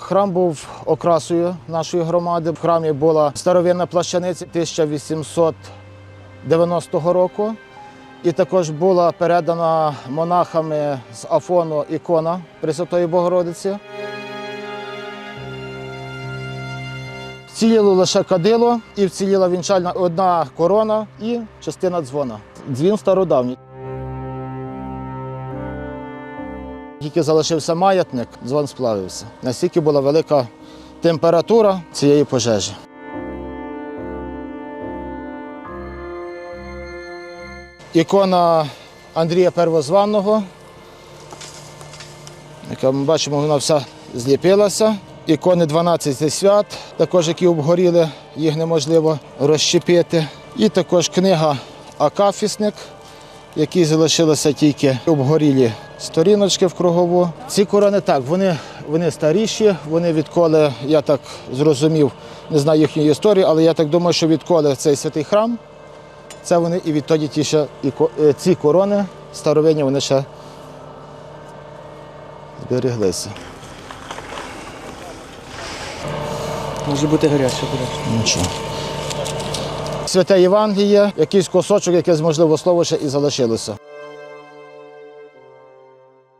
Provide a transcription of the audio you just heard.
Храм був окрасою нашої громади. В храмі була старовинна плащаниця 1890 року. І також була передана монахами з Афону ікона Пресвятої Богородиці. Вціліло лише кадило і вціліла вінчальна одна корона і частина дзвона. Дзвін стародавній. Тільки залишився маятник, дзвон сплавився. Настільки була велика температура цієї пожежі. Ікона Андрія Первозванного, яка ми бачимо, вона вся зліпилася. Ікони 12 свят, також які обгоріли, їх неможливо розщепити. І також книга Акафісник, які залишилися тільки обгорілі сторіночки в кругову. Ці корони так, вони, вони старіші, вони відколи, я так зрозумів, не знаю їхньої історії, але я так думаю, що відколи цей святий храм, це вони і відтоді ті ще і е, ці корони старовинні, вони ще збереглися. Може бути гаряче, гаряче. Нічого. Святе Євангеліє, якийсь кусочок, яке можливо слово ще і залишилося.